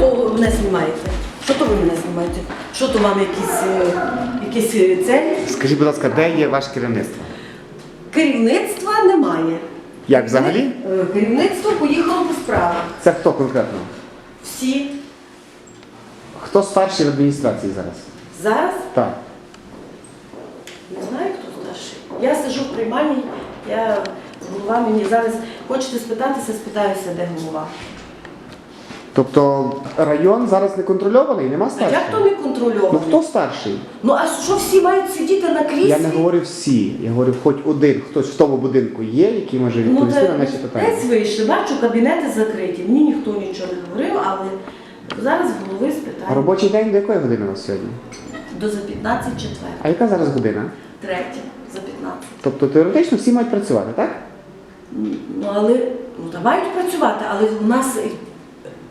то мене знімаєте? Що то ви мене знімаєте? Що то вам якісь, е, якісь е, целі? Скажіть, будь ласка, де є ваше керівництво? Керівництва немає. Як взагалі? Е, Керівництво поїхало по справах. Це хто конкретно? Всі. Хто старший в адміністрації зараз? Зараз Так. не знаю, хто старший. Я сиджу в приймальні, я голова мені зараз. Хочете спитатися, спитаюся, де голова. Тобто район зараз не контрольований, нема А старшого? як то не? Ну хто старший? Ну а що всі мають сидіти на кріслі? Я не говорю всі, я говорю, хоч один, хтось в тому будинку є, який може Ну, відповісти на наші питання. десь вийшли, бачу, кабінети закриті. Мені ніхто нічого не говорив, але зараз голови А спитаю. робочий день до якої години у вас сьогодні? До за 15 четвер. А яка зараз година? Третя за 15. Тобто теоретично всі мають працювати, так? Ну але ну, та мають працювати, але у нас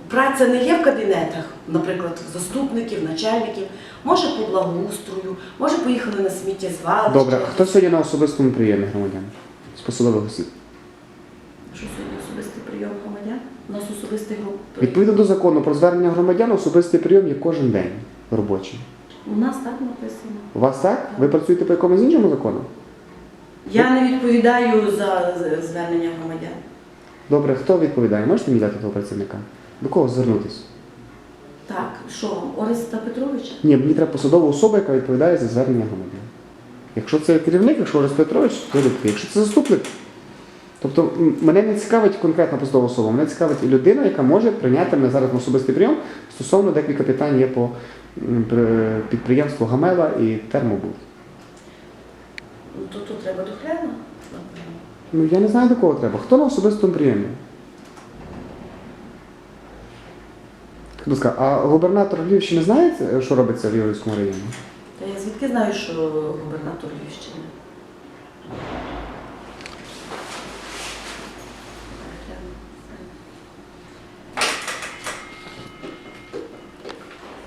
праця не є в кабінетах, наприклад, заступників, начальників. Може по благоустрою, може поїхали на сміттєзвалище. Добре, а хто сьогодні на особистому прийомі громадян? З посадових осіб? Що сьогодні особистий прийом громадян? У нас особистий груп. Відповідно до закону про звернення громадян, особистий прийом є кожен день робочий. У нас так написано. У вас так? Ви працюєте по якомусь іншому закону? Я не відповідаю за звернення громадян. Добре, хто відповідає? Можете мені дати того працівника? До кого звернутися? Так, що вам, Ореста Петровича? Ні, мені треба посадова особа, яка відповідає за звернення громадян. Якщо це керівник, якщо Орес Петрович, то ви. Якщо це заступник, тобто мене не цікавить конкретна посадова особа, мене цікавить і людина, яка може прийняти мене зараз на особистий прийом стосовно декілька питань є по підприємству Гамела і Термобуд. Ну то, то треба до хрена. Ну я не знаю до кого треба. Хто на особистому прийомі? А губернатор Львівщини знає, що робиться в Європейському районі? Та я звідки знаю, що губернатор Львівщини? Е,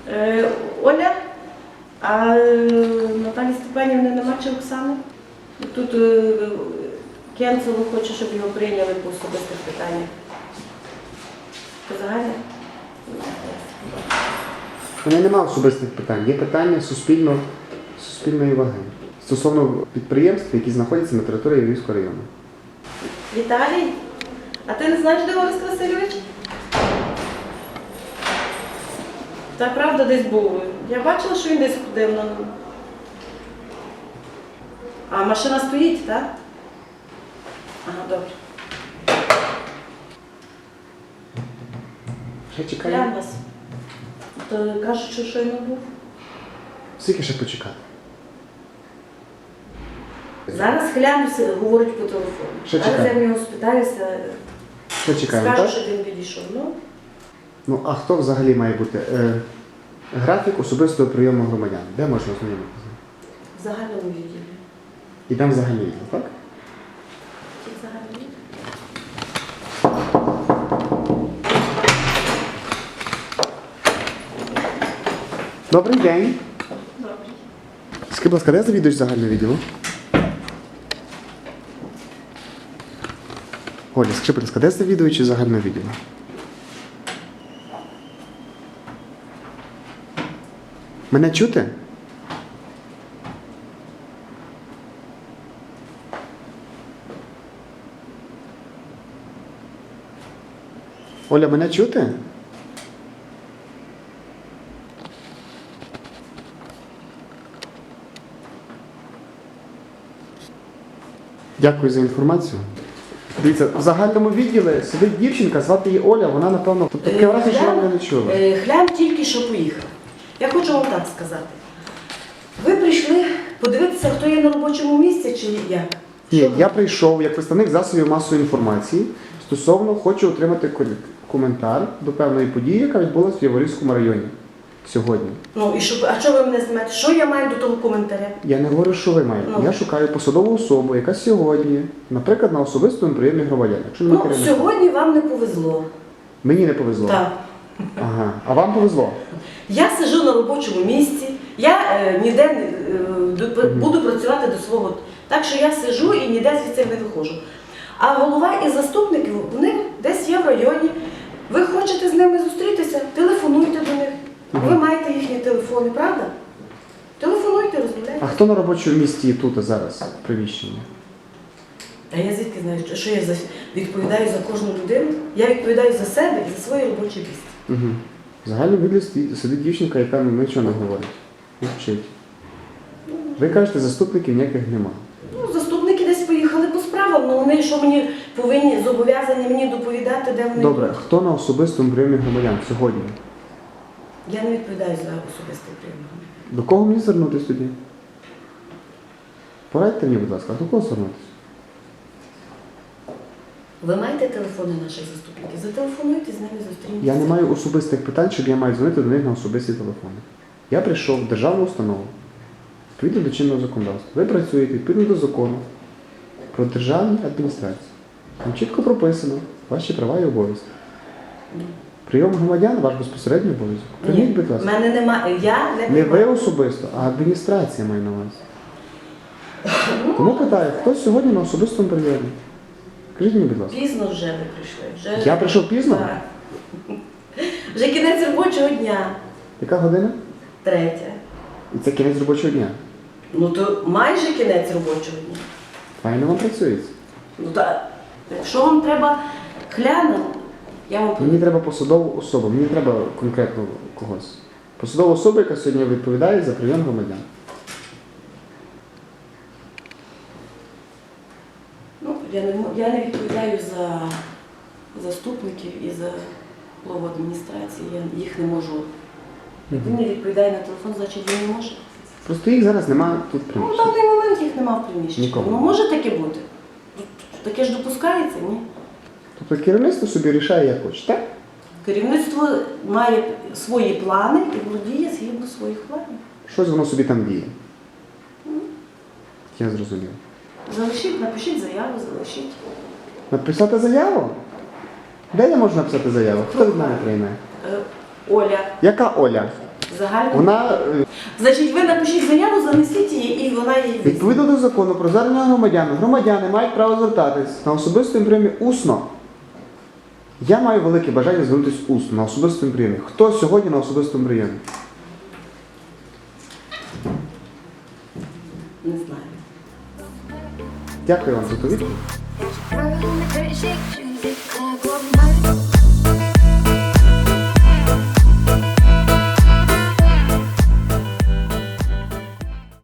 Оля, а е, Наталі Степанівни нема чи Оксани? Тут е, Кенцело хоче, щоб його прийняли по особистих питаннях. У мене немає особистих питань. Є питання суспільно, суспільної ваги стосовно підприємств, які знаходяться на території Львівського району. Віталій, а ти не знаєш, де Орес Васильович? Та правда десь був. Я бачила, що він десь ходив на. А машина стоїть, так? Ага, добре. Ще чекаю. Глянь вас. То кажуть, що щойно був. Скільки ще почекати? Зараз глянуся, говорить по телефону. Що Зараз чекає? я в нього спитаюся, Ще чекаємо, скажу, так? що він підійшов. Ну, Ну а хто взагалі має бути? Е, графік особистого прийому громадян. Де можна ознайомитися? в загальному відділі. Ідемо взагалі відділ, так? Чи? Добрий день. Добре. Скажіть, будь ласка, де завідувач загального відділу? Оля, скажи, будь ласка, де завідувачі загального відділу? Мене чути? Оля, мене чути? Дякую за інформацію. Дивіться, в загальному відділі сидить дівчинка, звати її Оля, вона напевно. Тобто таке враження, що вона мене не чула. Е, Хлям тільки що поїхав. Я хочу вам так сказати. Ви прийшли подивитися, хто є на робочому місці чи як? Ні, я прийшов як представник засобів масової інформації стосовно хочу отримати коментар до певної події, яка відбулася в Яворівському районі сьогодні. Ну і що, а що ви мене знімаєте? Що я маю до того коментаря? Я не говорю, що ви маєте. Ну. Я шукаю посадову особу, яка сьогодні, наприклад, на особистому прийомі громадян. Якщо Ну, керівника. сьогодні вам не повезло. Мені не повезло. Так. Ага. А вам повезло. Я сиджу на робочому місці, я е, ніде не е, буду працювати до свого Так що я сижу і ніде звідси не виходжу. А голова і заступники вони десь є в районі. Ви хочете з ними зустрітися, телефонуйте до них. Ви маєте їхні телефони, правда? Телефонуйте, розмовляйте. А хто на робочому місці і тут зараз в приміщенні? А я звідки знаю, що- що я за- відповідаю за кожну людину? Я відповідаю за себе і за своє робоче місце. Угу. В загальному сидить дівчинка, яка нічого не говорить. Вчить. Ви кажете, заступників ніяких нема. Ну, заступники десь поїхали по справам, ну вони що мені повинні зобов'язані мені доповідати, де вони Добре, хто на особистому прийомі громадян сьогодні? Я не відповідаю за особистий прийом. До кого мені звернутися тоді? Порадьте мені, будь ласка, до кого звернутися? Ви маєте телефони наших заступників? Зателефонуйте, з ними зустрінетеся. Я не маю особистих питань, щоб я маю дзвонити до них на особисті телефони. Я прийшов в державну установу відповідно до чинного законодавства. Ви працюєте відповідно до закону про державні адміністрації. Там чітко прописано ваші права і обов'язки. Прийом громадян ваш безпосередній обов'язок. Прийміть, будь ласка. мене немає. Я не Не ви приймаю. особисто, а адміністрація має на увазі. Тому питаю, хто сьогодні на особистому прийомі? Скажіть мені, будь ласка. Пізно вже ви прийшли. Вже... Я прийшов пізно? Так. Вже кінець робочого дня. Яка година? Третє. І це кінець робочого дня. Ну то майже кінець робочого дня. Файно вам працюється. Ну та якщо вам треба кляну, я вам Мені треба посадову особу, мені треба конкретно когось. Посадова особа, яка сьогодні відповідає за прийом громадян. Ну, я не, я не відповідаю за заступників і за голову адміністрації. Я їх не можу. Він не відповідає на телефон, значить він не може. Просто їх зараз немає тут Ну, в даний момент їх нема в приміщенні. Нікого. Ну, може таке бути. Таке ж допускається, ні? Тобто керівництво собі рішає, як хоче, так? Керівництво має свої плани і володіє згідно своїх планів. Щось воно собі там діє. Я зрозумів. Залишіть, напишіть заяву, залишіть. Написати заяву? Де я можу написати заяву? Хто від мене прийме? Е, Оля, Яка Оля? загально. Вона е, Значить, ви напишіть заяву, занесіть її, і вона її візьме. відповідно до закону про звернення громадян, громадяни мають право звертатись на особистому прийомі усно. Я маю велике бажання звернутися усно на особистому прийомі. Хто сьогодні на особистому прийомі? Не знаю. Дякую вам за ту відповідь.